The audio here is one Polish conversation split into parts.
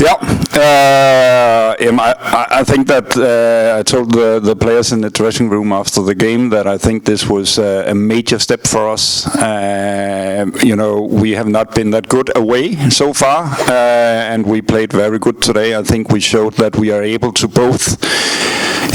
Yeah, uh, um, I, I- think that uh, I told the, the players in the dressing room after the game that I think this was uh, a major step for us. Uh, you know, we have not been that good away so far, uh, and we played very good today. I think we showed that we are able to both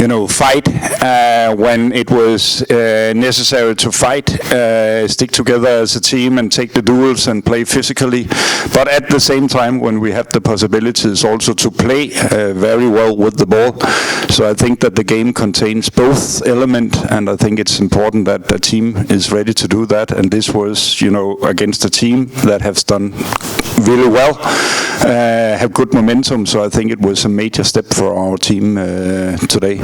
you know, fight uh, when it was uh, necessary to fight, uh, stick together as a team and take the duels and play physically. But at the same time, when we have the possibilities also to play very well with the ball. So I think that the game contains both element, and I think it's important that the team is ready to do that. And this was, you know, against a team that has done really well, have good momentum. So I think it was a major step for our team uh, today.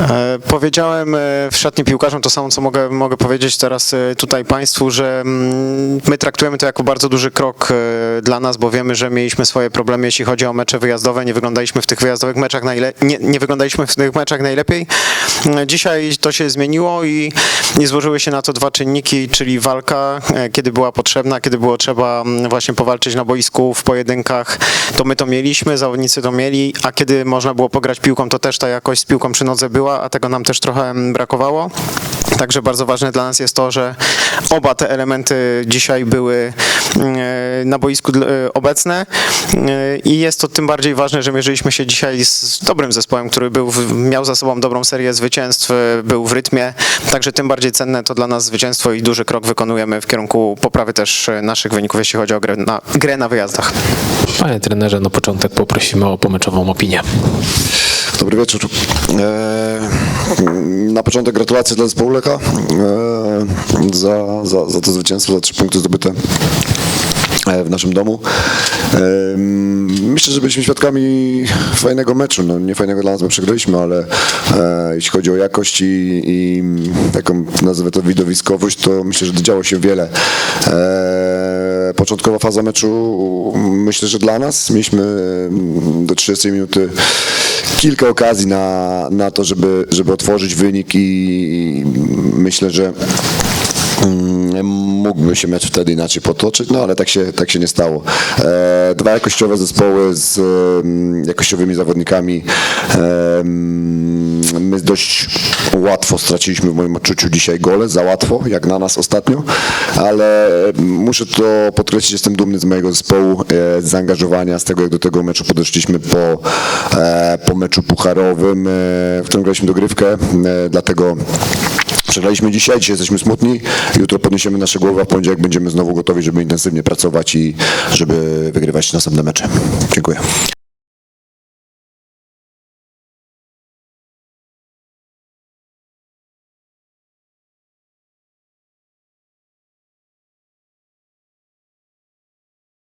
E, Powiedziałem e, w szatni piłkarzom to samo, co mogę, mogę powiedzieć teraz e, tutaj Państwu, że mm, my traktujemy to jako bardzo duży krok dla nas, bo wiemy, że mieliśmy swoje problemy, jeśli chodzi o mecze wyjazdowe. Nie wyglądaliśmy w tych wyjazdowych meczach najle- nie, nie wyglądaliśmy w tych meczach najlepiej. Dzisiaj to się zmieniło i, i złożyły się na to dwa czynniki, czyli walka, kiedy była potrzebna, kiedy było trzeba mm, właśnie powalczyć na boisku w pojedynkach, to my to mieliśmy, zawodnicy to mieli, a kiedy można było pograć piłką, to też ta jakość z piłką przy nodze była, a tego nam też trochę brakowało. Także bardzo ważne dla nas jest to, że oba te elementy dzisiaj były mm, e, na boisku e, obecne E, i jest to tym bardziej ważne, że mierzyliśmy się dzisiaj z dobrym zespołem, który był, miał za sobą dobrą serię zwycięstw, był w rytmie, także tym bardziej cenne to dla nas zwycięstwo i duży krok wykonujemy w kierunku poprawy też naszych wyników, jeśli chodzi o grę na, grę na wyjazdach. Panie trenerze, na początek poprosimy o pomeczową opinię. Dobry wieczór. E, na początek gratulacje dla zespołu Lecha e, za, za, za to zwycięstwo, za trzy punkty zdobyte e, w naszym domu. Myślę, że byliśmy świadkami fajnego meczu. No, nie fajnego dla nas, bo przegraliśmy, ale jeśli chodzi o jakość i, i taką, nazwę to widowiskowość, to myślę, że działo się wiele. Początkowa faza meczu myślę, że dla nas. Mieliśmy mm, do 30 minuty kilka okazji na, na to, żeby, żeby otworzyć wynik i myślę, że mógłby się mecz wtedy inaczej potoczyć, no ale tak się, tak się nie stało. E, dwa jakościowe zespoły z mm, jakościowymi zawodnikami. E, mm, my dość łatwo straciliśmy w moim odczuciu dzisiaj gole, za łatwo, jak na nas ostatnio, ale muszę to podkreślić, jestem dumny z mojego zespołu, e, z zaangażowania, z tego jak do tego meczu podeszliśmy po, e, po meczu pucharowym, e, w którym graliśmy dogrywkę, e, dlatego Przegraliśmy dzisiaj, dzisiaj jesteśmy smutni. Jutro podniesiemy nasze głowy, a w poniedziałek będziemy znowu gotowi, żeby intensywnie pracować i żeby wygrywać następne mecze. Dziękuję.